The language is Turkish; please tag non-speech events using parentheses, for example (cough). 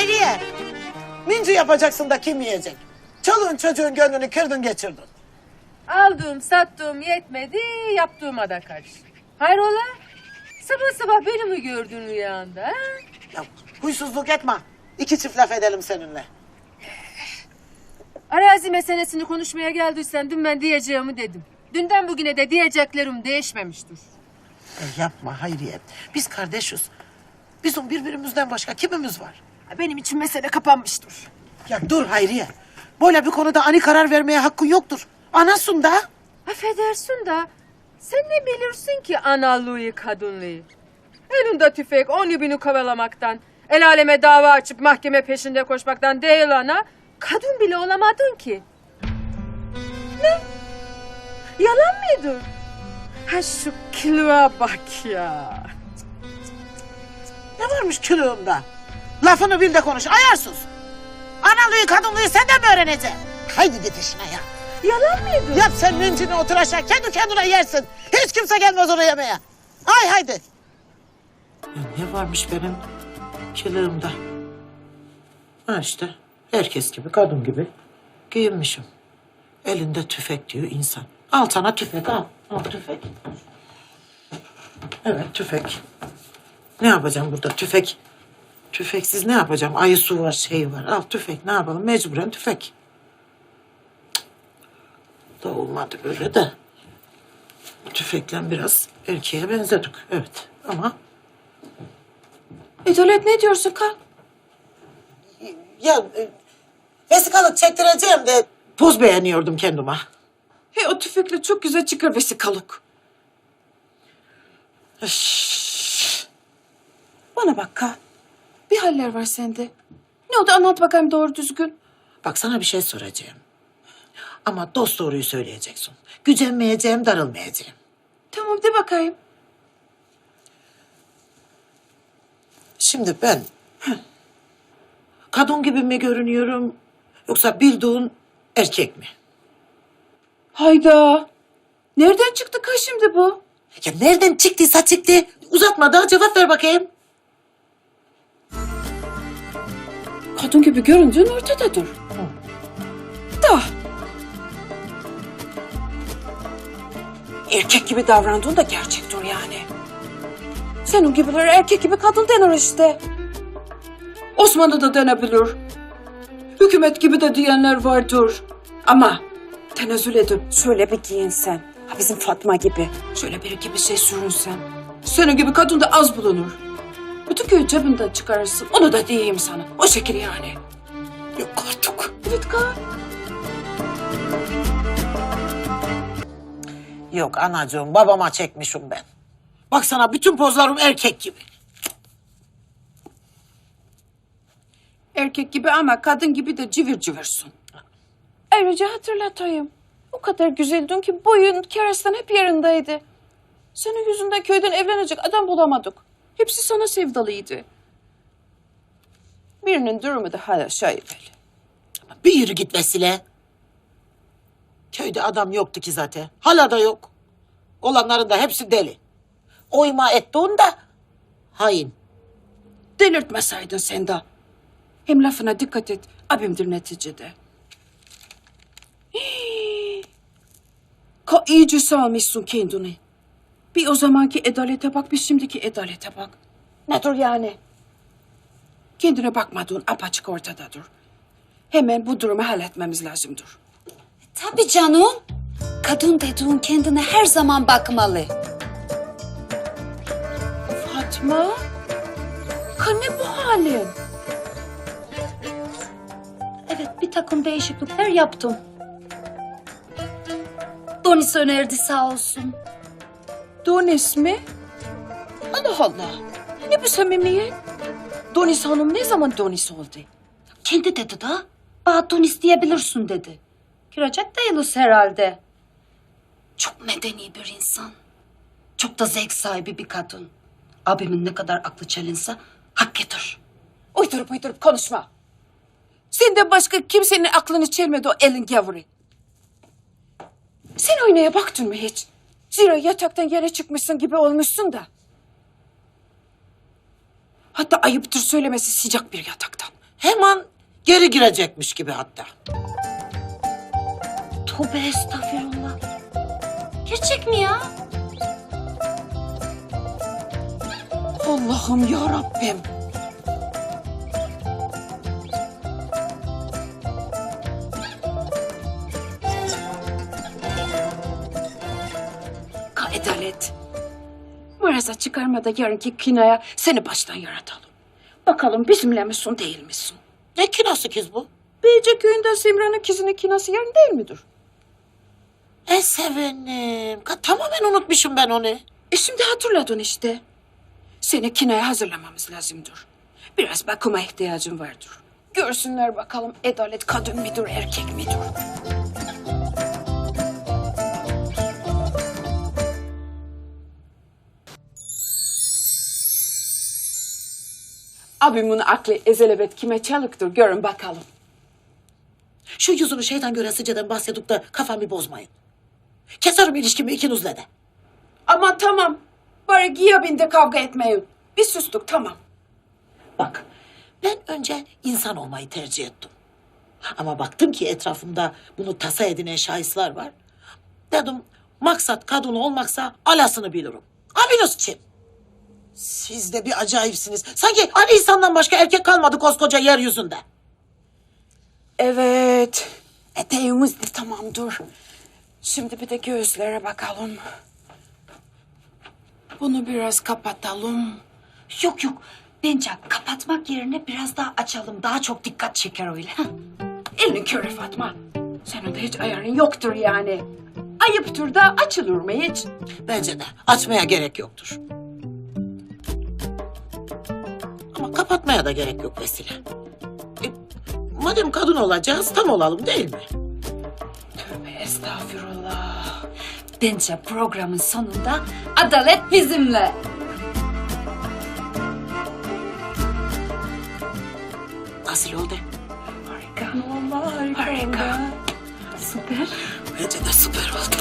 Hayriye. Minci yapacaksın da kim yiyecek? Çoluğun çocuğun gönlünü kırdın geçirdin. Aldığım sattığım yetmedi yaptığıma da karış. Hayrola? Sabah sabah beni mi gördün rüyanda ha? Ya huysuzluk etme. İki çift laf edelim seninle. Arazi meselesini konuşmaya geldiysen dün ben diyeceğimi dedim. Dünden bugüne de diyeceklerim değişmemiştir. E yapma Hayriye. Biz kardeşiz. Bizim birbirimizden başka kimimiz var? Benim için mesele kapanmıştır. Ya dur Hayriye. Böyle bir konuda ani karar vermeye hakkın yoktur. Anasın da. Affedersin da sen ne bilirsin ki analığı kadınlığı? Elinde tüfek onu bini kovalamaktan, el aleme dava açıp mahkeme peşinde koşmaktan değil ana. Kadın bile olamadın ki. Ne? Yalan mıydı? Ha şu kiloya bak ya. Ne varmış külüğümde? Lafını bil de konuş. Ayarsız. Analığı kadınlığı senden mi öğreneceksin? Haydi git işine ya. Yalan mıydı? Yap sen mincini otur aşağı. Kendi kendine yersin. Hiç kimse gelmez oraya yemeye. Ay haydi. Ya ne varmış benim kilığımda? Ha işte herkes gibi kadın gibi giyinmişim. Elinde tüfek diyor insan. Al sana tüfek al. Al tüfek. Evet tüfek. Ne yapacağım burada tüfek? Tüfeksiz ne yapacağım? Ayı su var şey var. Al tüfek ne yapalım mecburen tüfek. Da olmadı böyle de. Tüfekle biraz erkeğe benzedik. Evet ama Edolet ne diyorsun Kal? Ya e, vesikalık çektireceğim de poz beğeniyordum kendime. He o tüfekle çok güzel çıkar vesikalık. Bana bak Kal. Bir haller var sende. Ne oldu anlat bakayım doğru düzgün. Bak sana bir şey soracağım. Ama dost doğruyu söyleyeceksin. Gücenmeyeceğim, darılmayacağım. Tamam de bakayım. Şimdi ben kadın gibi mi görünüyorum yoksa bildiğin erkek mi? Hayda. Nereden çıktı Kal şimdi bu? Ya nereden çıktıysa çıktı. Uzatma daha cevap ver bakayım. Kadın gibi göründüğün ortadadır. Da. Erkek gibi davrandığın da gerçektir yani. Senin gibiler erkek gibi kadın denir işte. Osmanlı da denebilir. Hükümet gibi de diyenler vardır. Ama tenezzül edip şöyle bir giyinsen. Ha bizim Fatma gibi. Şöyle bir iki bir şey sürünsen. Senin gibi kadın da az bulunur. Bütün köyü cebinden çıkarırsın. Onu da diyeyim sana. O şekil yani. Yok artık. Evet Kaan. Yok anacığım babama çekmişim ben. Baksana bütün pozlarım erkek gibi. Erkek gibi ama kadın gibi de cıvır cıvırsın. Ayrıca hatırlatayım. O kadar güzeldin ki boyun kerastan hep yerindeydi. Senin yüzünden köyden evlenecek adam bulamadık. Hepsi sana sevdalıydı. Birinin durumu da hala şaibeli. Bir yürü git Vesile. Köyde adam yoktu ki zaten. Hala da yok. Olanların da hepsi deli. Oyma ettiğin de hain. Delirtmeseydin sen de. Hem lafına dikkat et. Abimdir neticede. (gasps) Ka iyice salmışsın kendini. Bir o zamanki edalete bak, bir şimdiki edalete bak. Nedir yani? Kendine bakmadığın apaçık ortadadır. Hemen bu durumu halletmemiz lazımdır. Tabii canım. Kadın dediğin kendine her zaman bakmalı. Fatma? Ka ne bu halin? Evet bir takım değişiklikler yaptım. Donis önerdi sağ olsun. Donis mi? Allah Allah. Ne bu samimiyet? Donis Hanım ne zaman Donis oldu? Kendi dedi da. Bana Donis diyebilirsin dedi. Girecek değiliz herhalde. Çok medeni bir insan. Çok da zevk sahibi bir kadın. Abimin ne kadar aklı çelinse hak getir. Uydurup uydurup konuşma. Senden başka kimsenin aklını çelmedi o elin gavuru. Sen aynaya baktın mı hiç? Zira yataktan yere çıkmışsın gibi olmuşsun da. Hatta ayıptır söylemesi sıcak bir yataktan. Hemen geri girecekmiş gibi hatta. Tövbe estağfirullah. Gerçek mi ya? Allah'ım ya Rabbim. Ka adalet. Maraza çıkarma da yarınki kinaya seni baştan yaratalım. Bakalım bizimle misin değil misin? Ne kinası kız bu? Beyce köyünde Simran'ın kızının kinası yarın değil midir? E sevenim. Ka- Tamamen unutmuşum ben onu. E şimdi hatırladın işte. Seni kinaya hazırlamamız lazımdır. Biraz bakıma ihtiyacın vardır. Görsünler bakalım Edalet kadın midir erkek midir? Abimin aklı ezelebet kime çalıktır görün bakalım. Şu yüzünü şeytan gören sıcadan bahsedip de kafamı bozmayın. Keserim ilişkimi ikinizle de. Aman tamam. Bari giyabinde kavga etmeyin. Biz sustuk tamam. Bak ben önce insan olmayı tercih ettim. Ama baktım ki etrafımda bunu tasa edinen şahıslar var. Dedim maksat kadın olmaksa alasını bilirim. Abiniz için. Siz de bir acayipsiniz. Sanki hani insandan başka erkek kalmadı koskoca yeryüzünde. Evet. Eteğimiz de tamamdır. Şimdi bir de gözlere bakalım. Bunu biraz kapatalım. Yok yok. Bence kapatmak yerine biraz daha açalım. Daha çok dikkat çeker öyle. Heh. Elini körü Fatma. Senin de hiç ayarın yoktur yani. Ayıptır da açılır mı hiç? Bence de açmaya gerek yoktur. Kapatmaya da gerek yok Vesile. E, madem kadın olacağız tam olalım değil mi? Tövbe estağfurullah. Bence programın sonunda adalet bizimle. Nasıl oldu? Harika. Vallahi harika. Harika. Süper. Bence de süper oldu.